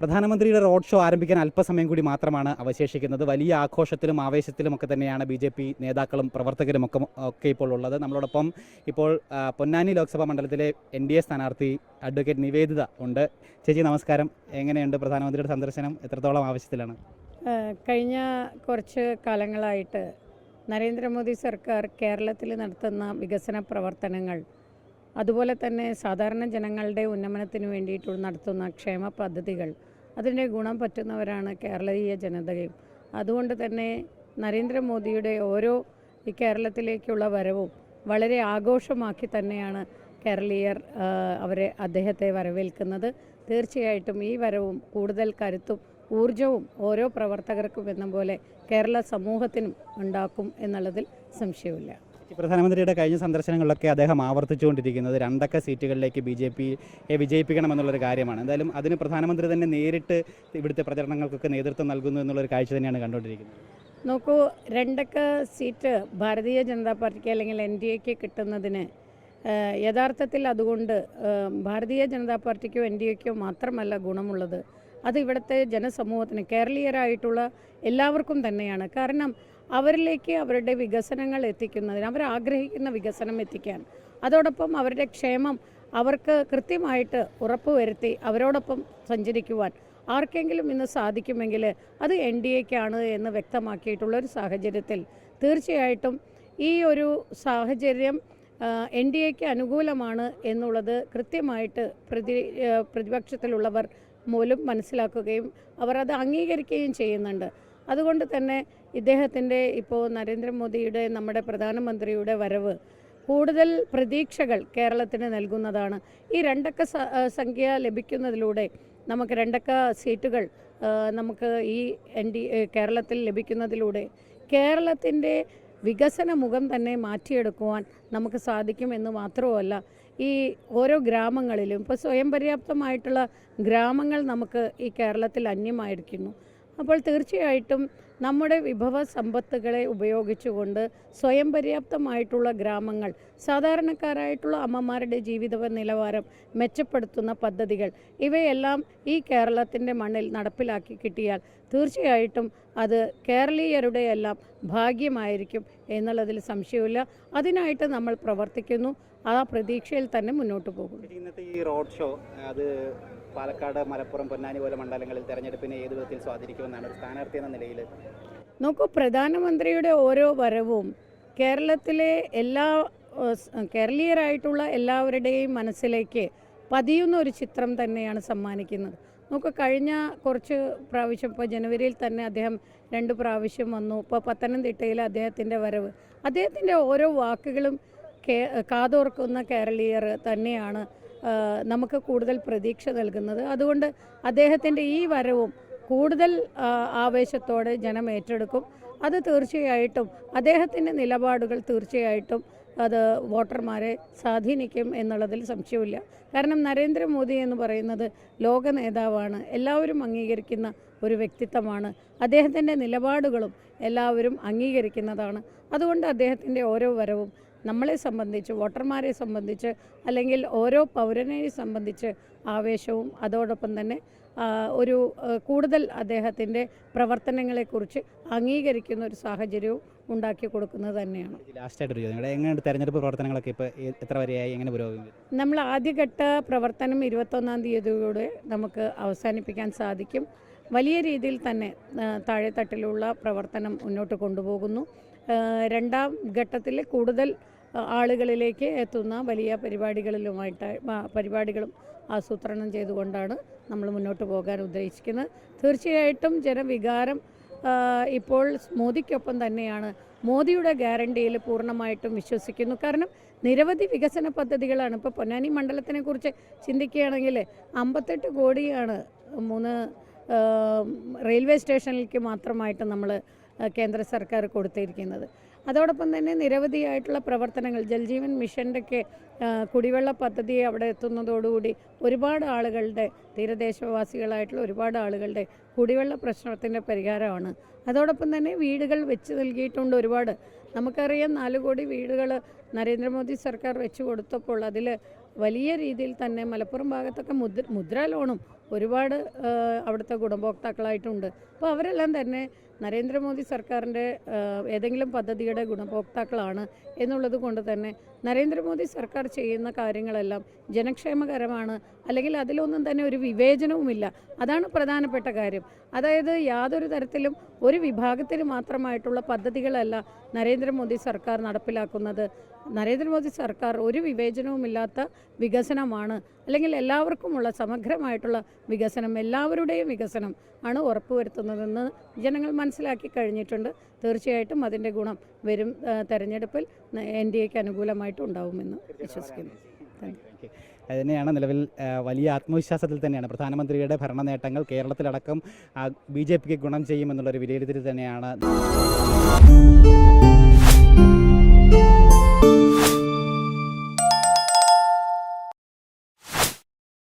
പ്രധാനമന്ത്രിയുടെ road show ആരംഭിക്കാൻ അല്പസമയം കൂടി മാത്രമാണ് അവശേഷിക്കുന്നത്. വലിയ ആഘോഷത്തിലും ആവേശത്തിലും ഒക്കെ തന്നെയാണ് ബി ജെ പി നേതാക്കളും പ്രവർത്തകരും ഒക്കെ ഒക്കെ ഇപ്പോൾ ഉള്ളത്. നമ്മളോടൊപ്പം ഇപ്പോൾ പൊന്നാനി ലോക്സഭാ മണ്ഡലത്തിലെ എൻ ഡി എ സ്ഥാനാർത്ഥി അഡ്വക്കേറ്റ് നിവേദിത ഉണ്ട്. ചേച്ചി നമസ്കാരം. എങ്ങനെയുണ്ട് പ്രധാനമന്ത്രിയുടെ സന്ദർശനം? എത്രത്തോളം ആവശ്യത്തിലാണ്? കഴിഞ്ഞ കുറച്ച് കാലങ്ങളായിട്ട് നരേന്ദ്രമോദി സർക്കാർ കേരളത്തിൽ നടത്തുന്ന വികസന പ്രവർത്തനങ്ങൾ അതുപോലെ തന്നെ സാധാരണ ജനങ്ങളുടെ ഉന്നമനത്തിന് വേണ്ടിയിട്ട് നടത്തുന്ന ക്ഷേമ പദ്ധതികൾ അതിന്റെ ഗുണം പറ്റുന്നവരാണ് കേരളീയ ജനതയും. അതുകൊണ്ട് തന്നെ നരേന്ദ്രമോദിയുടെ ഓരോ ഈ കേരളത്തിലേക്കുള്ള വരവും വളരെ ആഘോഷമാക്കി തന്നെയാണ് കേരളീയർ അവരെ അദ്ദേഹത്തെ വരവേൽക്കുന്നത്. തീർച്ചയായിട്ടും ഈ വരവും കൂടുതൽ കരുത്തും ഊർജവും ഓരോ പ്രവർത്തകർക്കും എന്ന പോലെ കേരള സമൂഹത്തിനും ഉണ്ടാക്കും എന്നുള്ളതിൽ സംശയമില്ല പ്രധാനമന്ത്രിയുടെ കഴിഞ്ഞ സന്ദർശനങ്ങളിലൊക്കെ അദ്ദേഹം ആവർത്തിച്ചുകൊണ്ടിരിക്കുന്നത് രണ്ടക്ക സീറ്റുകളിലേക്ക് ബി ജെ പിയെ വിജയിപ്പിക്കണമെന്നുള്ളൊരു കാര്യമാണ്. എന്തായാലും അതിന് പ്രധാനമന്ത്രി തന്നെ നേരിട്ട് ഇവിടുത്തെ പ്രചരണങ്ങൾക്കൊക്കെ നേതൃത്വം നൽകുന്നു എന്നുള്ളൊരു കാഴ്ച തന്നെയാണ് കണ്ടുകൊണ്ടിരിക്കുന്നത്. നോക്കൂ രണ്ടക്ക സീറ്റ് ഭാരതീയ ജനതാ പാർട്ടിക്ക് അല്ലെങ്കിൽ എൻ ഡി എക്ക് കിട്ടുന്നതിന് യഥാർത്ഥത്തിൽ അതുകൊണ്ട് ഭാരതീയ ജനതാ പാർട്ടിക്കോ എൻ ഡി എക്കോ മാത്രമല്ല ഗുണമുള്ളത്. അത് ഇവിടുത്തെ ജനസമൂഹത്തിന് കേരളീയരായിട്ടുള്ള എല്ലാവർക്കും തന്നെയാണ്. കാരണം അവരിലേക്ക് അവരുടെ വികസനങ്ങൾ എത്തിക്കുന്നതിന് അവർ ആഗ്രഹിക്കുന്ന വികസനം എത്തിക്കാൻ. അതോടൊപ്പം അവരുടെ ക്ഷേമം അവർക്ക് കൃത്യമായിട്ട് ഉറപ്പുവരുത്തി അവരോടൊപ്പം സഞ്ചരിക്കുവാൻ ആർക്കെങ്കിലും ഇന്ന് സാധിക്കുമെങ്കിൽ അത് എൻ ഡി എക്കാണ് എന്ന് വ്യക്തമാക്കിയിട്ടുള്ള ഒരു സാഹചര്യത്തിൽ തീർച്ചയായിട്ടും ഈ ഒരു സാഹചര്യം എൻ ഡി എക്ക് അനുകൂലമാണ് എന്നുള്ളത് കൃത്യമായിട്ട് പ്രതി പ്രതിപക്ഷത്തിലുള്ളവർ മൂലം മനസ്സിലാക്കുകയും അവർ അത് അംഗീകരിക്കുകയും ചെയ്യുന്നുണ്ട്. അതുകൊണ്ട് തന്നെ ഇദ്ദേഹത്തിന്റെ ഇപ്പോൾ നരേന്ദ്രമോദിയുടെ നമ്മുടെ പ്രധാനമന്ത്രിയുടെ വരവ് കൂടുതൽ പ്രതീക്ഷകൾ കേരളത്തിന് നൽകുന്നതാണ്. ഈ രണ്ടക്ക സംഖ്യ ലഭിക്കുന്നതിലൂടെ നമുക്ക് രണ്ടക്ക സീറ്റുകൾ നമുക്ക് ഈ എൻ ഡി കേരളത്തിൽ ലഭിക്കുന്നതിലൂടെ കേരളത്തിന്റെ വികസന മുഖം തന്നെ മാറ്റിയെടുക്കുവാൻ നമുക്ക് സാധിക്കും എന്ന് മാത്രവുമല്ല ഈ ഓരോ ഗ്രാമങ്ങളിലും ഇപ്പോൾ സ്വയം പര്യാപ്തമായിട്ടുള്ള ഗ്രാമങ്ങൾ നമുക്ക് ഈ കേരളത്തിൽ അന്യമായിരിക്കുന്നു. അപ്പോൾ തീർച്ചയായിട്ടും നമ്മുടെ വിഭവ സമ്പത്തുകളെ ഉപയോഗിച്ചുകൊണ്ട് സ്വയം പര്യാപ്തമായിട്ടുള്ള ഗ്രാമങ്ങൾ സാധാരണക്കാരായിട്ടുള്ള അമ്മമാരുടെ ജീവിത നിലവാരം മെച്ചപ്പെടുത്തുന്ന പദ്ധതികൾ ഇവയെല്ലാം ഈ കേരളത്തിന്റെ മണ്ണിൽ നടപ്പിലാക്കി കിട്ടിയാൽ തീർച്ചയായിട്ടും അത് കേരളീയരുടെ എല്ലാം ഭാഗ്യമായിരിക്കും എന്നുള്ളതിൽ സംശയമില്ല അതിനായിട്ട് നമ്മൾ പ്രവർത്തിക്കുന്നു. ആ പ്രതീക്ഷയിൽ തന്നെ മുന്നോട്ട് പോകും ഇന്നത്തെ ഈ റോഡ് ഷോ അത് പാലക്കാട് മലപ്പുറം പൊന്നാനി പോലെ മണ്ഡലങ്ങളിൽ തെരഞ്ഞെടുപ്പിനെ ഏത് വിധത്തിൽ സ്വാധീനിക്കുമെന്നാണ് ഒരു സ്ഥാനാർത്ഥി എന്ന നിലയിൽ? നോക്കൂ പ്രധാനമന്ത്രിയുടെ ഓരോ വരവും കേരളത്തിലെ എല്ലാ കേരളീയരായിട്ടുള്ള എല്ലാവരുടെയും മനസ്സിലേക്ക് പതിയുന്ന ഒരു ചിത്രം തന്നെയാണ് സമ്മാനിക്കുന്നത്. നമുക്ക് കഴിഞ്ഞ കുറച്ച് പ്രാവശ്യം ഇപ്പോൾ ജനുവരിയിൽ തന്നെ അദ്ദേഹം രണ്ട് പ്രാവശ്യം വന്നു. ഇപ്പോൾ പത്തനംതിട്ടയിൽ അദ്ദേഹത്തിന്റെ വരവ്. അദ്ദേഹത്തിന്റെ ഓരോ വാക്കുകളും കേ കാതോർക്കുന്ന കേരളീയർ തന്നെയാണ്. നമുക്ക് കൂടുതൽ പ്രതീക്ഷ നൽകുന്നത്. അതുകൊണ്ട് അദ്ദേഹത്തിന്റെ ഈ വരവും കൂടുതൽ ആവേശത്തോടെ ജനം ഏറ്റെടുക്കും. അത് തീർച്ചയായിട്ടും അദ്ദേഹത്തിന്റെ നിലപാടുകൾ തീർച്ചയായിട്ടും അത് വോട്ടർമാരെ സ്വാധീനിക്കും എന്നുള്ളതിൽ സംശയമില്ല കാരണം നരേന്ദ്രമോദി എന്ന് പറയുന്നത് ലോക നേതാവാണ് എല്ലാവരും അംഗീകരിക്കുന്ന ഒരു വ്യക്തിത്വമാണ്. അദ്ദേഹത്തിന്റെ നിലപാടുകളും എല്ലാവരും അംഗീകരിക്കുന്നതാണ്. അതുകൊണ്ട് അദ്ദേഹത്തിന്റെ ഓരോ വരവും നമ്മളെ സംബന്ധിച്ച് വോട്ടർമാരെ സംബന്ധിച്ച് അല്ലെങ്കിൽ ഓരോ പൗരനെ സംബന്ധിച്ച് ആവേശവും അതോടൊപ്പം തന്നെ ഒരു കൂടുതൽ അദ്ദേഹത്തിന്റെ പ്രവർത്തനങ്ങളെക്കുറിച്ച് അംഗീകരിക്കുന്ന ഒരു സാഹചര്യവും ഉണ്ടാക്കി കൊടുക്കുന്നത് തന്നെയാണ്. ലാസ്റ്റായിട്ടൊരു ചോദ്യം. എങ്ങനെയുണ്ട് തെരഞ്ഞെടുപ്പ് പ്രവർത്തനങ്ങളൊക്കെ ഇപ്പോൾ എത്ര വരെയായി? എങ്ങനെ പുരോഗമിക്കുന്നു? നമ്മൾ ആദ്യഘട്ട പ്രവർത്തനം ഇരുപത്തൊന്നാം തീയതിയോടെ നമുക്ക് അവസാനിപ്പിക്കാൻ സാധിക്കും. വലിയ രീതിയിൽ തന്നെ താഴെത്തട്ടിലുള്ള പ്രവർത്തനം മുന്നോട്ട് കൊണ്ടുപോകുന്നു. രണ്ടാം ഘട്ടത്തിൽ കൂടുതൽ ആളുകളിലേക്ക് എത്തുന്ന വലിയ പരിപാടികളിലുമായിട്ട് പരിപാടികളും ആസൂത്രണം ചെയ്തുകൊണ്ടാണ് നമ്മൾ മുന്നോട്ട് പോകാൻ ഉദ്ദേശിക്കുന്നത്. തീർച്ചയായിട്ടും ജനവികാരം ഇപ്പോൾ മോദിക്കൊപ്പം തന്നെയാണ്. മോദിയുടെ ഗ്യാരണ്ടിയിൽ പൂർണമായിട്ടും വിശ്വസിക്കുന്നു. കാരണം നിരവധി വികസന പദ്ധതികളാണ്. ഇപ്പോൾ പൊന്നാനി മണ്ഡലത്തിനെക്കുറിച്ച് ചിന്തിക്കുകയാണെങ്കിൽ അമ്പത്തെട്ട് കോടിയാണ് മൂന്ന് റെയിൽവേ സ്റ്റേഷനിലേക്ക് മാത്രമായിട്ട് നമ്മൾ കേന്ദ്ര സർക്കാർ കൊടുത്തിരിക്കുന്നത്. അതോടൊപ്പം തന്നെ നിരവധിയായിട്ടുള്ള പ്രവർത്തനങ്ങൾ ജൽജീവൻ മിഷന്റെയൊക്കെ കുടിവെള്ള പദ്ധതി അവിടെ എത്തുന്നതോടുകൂടി ഒരുപാട് ആളുകളുടെ തീരദേശവാസികളായിട്ടുള്ള ഒരുപാട് ആളുകളുടെ കുടിവെള്ള പ്രശ്നത്തിന്റെ പരിഹാരമാണ്. അതോടൊപ്പം തന്നെ വീടുകൾ വെച്ച് നൽകിയിട്ടുണ്ട് ഒരുപാട്. നമുക്കറിയാം നാല് കോടി വീടുകൾ നരേന്ദ്രമോദി സർക്കാർ വെച്ച് കൊടുത്തപ്പോൾ അതിൽ വലിയ രീതിയിൽ തന്നെ മലപ്പുറം ഭാഗത്തൊക്കെ മുദ്ര മുദ്ര ലോണും ഒരുപാട് അവിടുത്തെ ഗുണഭോക്താക്കളായിട്ടുണ്ട്. അപ്പോൾ അവരെല്ലാം തന്നെ നരേന്ദ്രമോദി സർക്കാരിന്റെ ഏതെങ്കിലും പദ്ധതിയുടെ ഗുണഭോക്താക്കളാണ് എന്നുള്ളത് കൊണ്ട് തന്നെ നരേന്ദ്രമോദി സർക്കാർ ചെയ്യുന്ന കാര്യങ്ങളെല്ലാം ജനക്ഷേമകരമാണ് അല്ലെങ്കിൽ അതിലൊന്നും തന്നെ ഒരു വിവേചനവുമില്ല. അതാണ് പ്രധാനപ്പെട്ട കാര്യം. അതായത് യാതൊരു തരത്തിലും ഒരു വിഭാഗത്തിന് മാത്രമായിട്ടുള്ള പദ്ധതികളല്ല നരേന്ദ്രമോദി സർക്കാർ നടപ്പിലാക്കുന്നത്. നരേന്ദ്രമോദി സർക്കാർ ഒരു വിവേചനവുമില്ലാത്ത വികസനമാണ് അല്ലെങ്കിൽ എല്ലാവർക്കുമുള്ള സമഗ്രമായിട്ടുള്ള വികസനം എല്ലാവരുടെയും വികസനം ആണ് ഉറപ്പുവരുത്തുന്നതെന്ന് ജനങ്ങൾ മനസ്സിലാക്കി കഴിഞ്ഞിട്ടുണ്ട്. തീർച്ചയായിട്ടും അതിന്റെ ഗുണം വരും തെരഞ്ഞെടുപ്പിൽ എൻ ഡി എക്ക് അനുകൂലമായിട്ട് ഉണ്ടാവുമെന്ന് വിശ്വസിക്കുന്നു. അതുതന്നെയാണ് തന്നെയാണ് നിലവിൽ വലിയ ആത്മവിശ്വാസത്തിൽ തന്നെയാണ്. പ്രധാനമന്ത്രിയുടെ ഭരണ നേട്ടങ്ങൾ കേരളത്തിലടക്കം ബി ജെ പിക്ക് ഗുണം ചെയ്യുമെന്നുള്ളൊരു വിലയിരുത്തൽ തന്നെയാണ്.